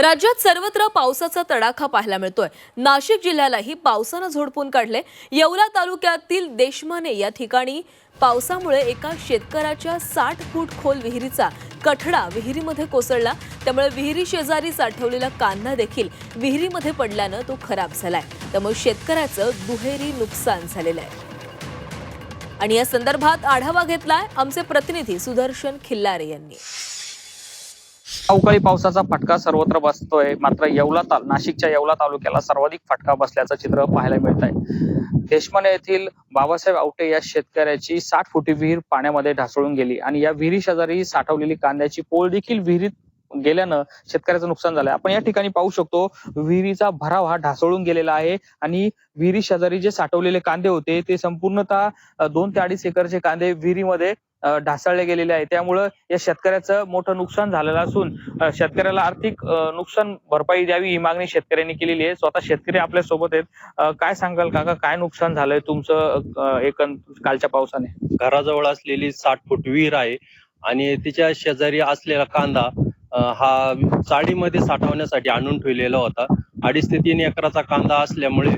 राज्यात सर्वत्र पावसाचा तडाखा पाहायला मिळतोय. नाशिक जिल्ह्यालाही पावसानं झोडपून काढले. येवला तालुक्यातील देशमाने या ठिकाणी पावसामुळे एका शेतकऱ्याच्या साठ फूट खोल विहिरीचा कठडा विहिरीमध्ये कोसळला. त्यामुळे विहिरी शेजारी साठवलेला कांदा देखील विहिरीमध्ये पडल्यानं तो खराब झालाय. त्यामुळे शेतकऱ्याचं दुहेरी नुकसान झालेलं आहे. आणि या संदर्भात आढावा घेतलाय आमचे प्रतिनिधी सुदर्शन खिल्लारे यांनी. अवकाळी पावसाचा फटका सर्वत्र बसतोय. मात्र येवला ताल नाशिकच्या येवला तालुक्याला सर्वाधिक फटका बसल्याचं चित्र पाहायला मिळत आहे देशमाने येथील बाबासाहेब आवटे या शेतकऱ्याची साठ फुटी विहीर पाण्यामध्ये ढासळून गेली आणि या विहिरी शेजारी साठवलेली कांद्याची पोळ देखील विहिरीत गेल्यानं शेतकऱ्याचं नुकसान झालंय. आपण या ठिकाणी पाहू शकतो विहिरीचा भराव हा ढासळून गेलेला आहे आणि विहिरी शेजारी जे साठवलेले कांदे होते ते संपूर्णतः दोन ते अडीच एकरचे कांदे विहिरीमध्ये ढासळले गेलेले आहे. त्यामुळं या शेतकऱ्याचं मोठं नुकसान झालेलं असून शेतकऱ्याला आर्थिक नुकसान भरपाई द्यावी ही मागणी शेतकऱ्यांनी केलेली आहे. स्वतः शेतकरी आपल्यासोबत आहेत. काय सांगाल काका? काय नुकसान झालंय तुमचं एक कालच्या पावसाने? घराजवळ असलेली साठ फूट विहीर आहे आणि तिच्या शेजारी असलेला कांदा हा चाळीमध्ये साठवण्यासाठी आणून ठेवलेला होता. अडीच ते तीन एकराचा कांदा असल्यामुळे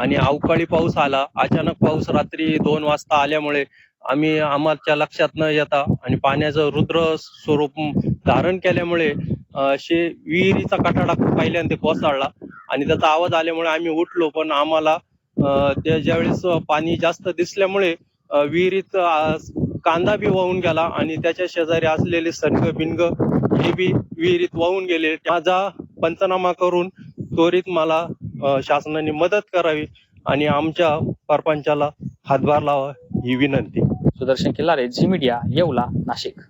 आणि अवकाळी पाऊस आला. अचानक पाऊस रात्री दोन वाजता आल्यामुळे आम्ही आम्हाला लक्षात न येता आणि पाण्याचं रुद्र स्वरूप धारण केल्यामुळे शे विहिरीचा कठाडा पहिल्यांदा कोसळला आणि त्याचा आवाज आल्यामुळे आम्ही उठलो. पण आम्हाला त्या ज्यावेळेस पाणी जास्त दिसल्यामुळे विहिरीत कांदा बी वाहून गेला आणि त्याच्या शेजारी असलेले सनग बिनग हे बी विहिरीत वाहून गेले. माझा पंचनामा करून त्वरित मला शासनाने मदत करावी आणि आमच्या परपंचाला हातभार लावा ही विनंती. सुदर्शन किल्लारे झी मीडिया येवला नाशिक.